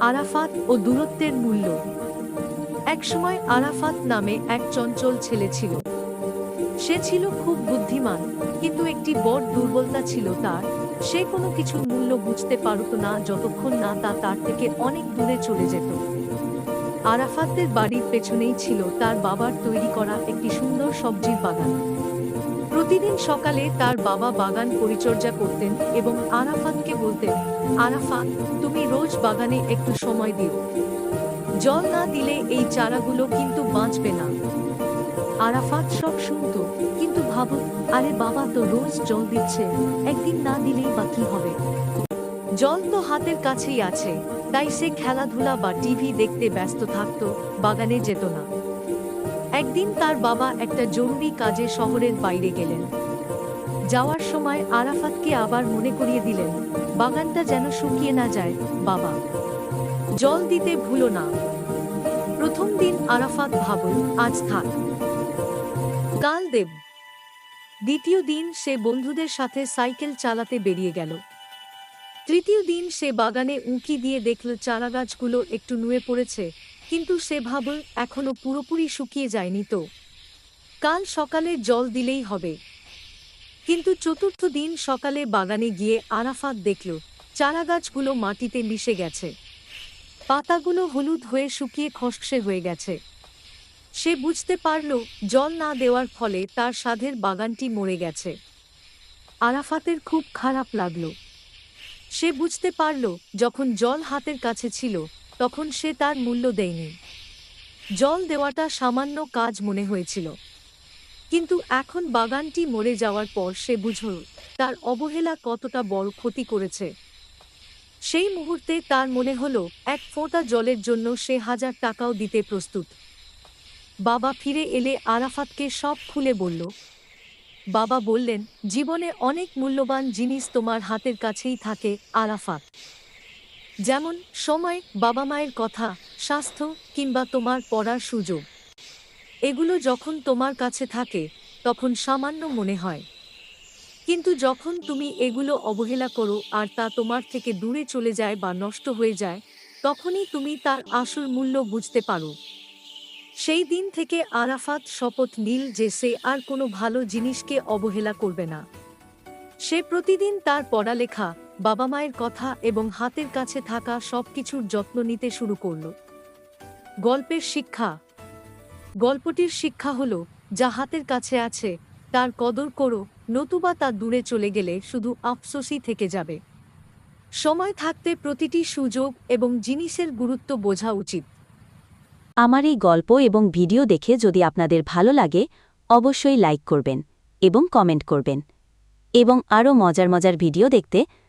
আরাফাত ও দূরত্বের মূল্য। একসময় আরাফাত নামে এক চঞ্চল ছেলে ছিল। সে ছিল খুব বুদ্ধিমান, কিন্তু একটি বড় দুর্বলতা ছিল তার। সে কোনো কিছুর মূল্য বুঝতে পারত না, যতক্ষণ না তা তার থেকে অনেক দূরে চলে যেত। আরাফাতের বাড়ির পেছনেই ছিল তার বাবার তৈরি করা একটি সুন্দর সবজির বাগান। প্রতিদিন সকালে তার বাবা বাগান পরিচর্যা করতেন এবং আরাফাতকে বলতেন, আরাফাত, তুমি রোজ বাগানে একটু সময় দিও। জল না দিলে এই চারাগুলো কিন্তু বাঁচবে না। আরাফাত সব শুনত, কিন্তু ভাবত আরে বাবা তো রোজ জল দিচ্ছে, একদিন না দিলেই বা কি হবে? জল তো হাতের কাছেই আছে, তাই সে খেলাধুলা বা টিভি দেখতে ব্যস্ত থাকত, বাগানে যেত না। একদিন তার বাবা একটা জরুরি কাজে শহরের বাইরে গেলেন। যাওয়ার সময় আরাফাতকে আবার মনে করিয়ে দিলেন, বাগানটা যেন শুকিয়ে না যায়, বাবা। জল দিতে ভুলো না। প্রথম দিন আরাফাত ভাবল, আজ থাক। কাল দেব। দ্বিতীয় দিন সে বন্ধুদের সাথে সাইকেল চালাতে বেরিয়ে গেল। তৃতীয় দিন সে বাগানে উঁকি দিয়ে দেখল চারাগাছগুলো একটু নুয়ে পড়েছে কিন্তু সে ভাবল এখনও পুরোপুরি শুকিয়ে যায়নি তো। কাল সকালে জল দিলেই হবে। কিন্তু চতুর্থ দিন সকালে বাগানে গিয়ে আরাফাত দেখল, চারাগাছগুলো মাটিতে মিশে গেছে। পাতাগুলো হলুদ হয়ে শুকিয়ে খসখসে হয়ে গেছে। সে বুঝতে পারল, জল না দেওয়ার ফলে তার সাধের বাগানটি মরে গেছে। আরাফাতের খুব খারাপ লাগল। সে বুঝতে পারল, যখন জল হাতের কাছে ছিল তখন সে তার মূল্য দেয়নি। জল দেওয়াটা সামান্য কাজ মনে হয়েছিল। কিন্তু এখন বাগানটি মরে যাওয়ার পর সে বুঝল তার অবহেলা কতটা বড় ক্ষতি করেছে। সেই মুহূর্তে তার মনে হলো, এক ফোঁটা জলের জন্য সে হাজার টাকাও দিতে প্রস্তুত। বাবা ফিরে এলে আরাফাতকে সব খুলে বলল, বাবা বললেন, জীবনে অনেক মূল্যবান জিনিস তোমার হাতের কাছেই থাকে, আরাফাত। যেমন, সময় বাবা মায়ের কথা, স্বাস্থ্য কিংবা তোমার পড়ার সুযোগ। এগুলো যখন তোমার কাছে থাকে, তখন সামান্য মনে হয়। কিন্তু যখন তুমি এগুলো অবহেলা করো আর তা তোমার থেকে দূরে চলে যায় বা নষ্ট হয়ে যায়, তখনই তুমি তার আসল মূল্য বুঝতে পারো। সেই দিন থেকে আরাফাত শপথ নীল যে সে আর কোনো ভালো জিনিসকে অবহেলা করবে না। সে প্রতিদিন তার পড়ালেখা বাবা মায়ের কথা এবং হাতের কাছে থাকা সবকিছুর যত্ন নিতে শুরু করল। গল্পের শিক্ষা। গল্পটির শিক্ষা হল, যা হাতের কাছে আছে, তার কদর করো, নতুবা তা দূরে চলে গেলে শুধু আফসোসই থেকে যাবে। সময় থাকতে প্রতিটি সুযোগ এবং জিনিসের গুরুত্ব বোঝা উচিত। আমার এই গল্প এবং ভিডিও দেখে যদি আপনাদের ভালো লাগে, অবশ্যই লাইক করবেন এবং কমেন্ট করবেন। এবং আরও মজার মজার ভিডিও দেখতে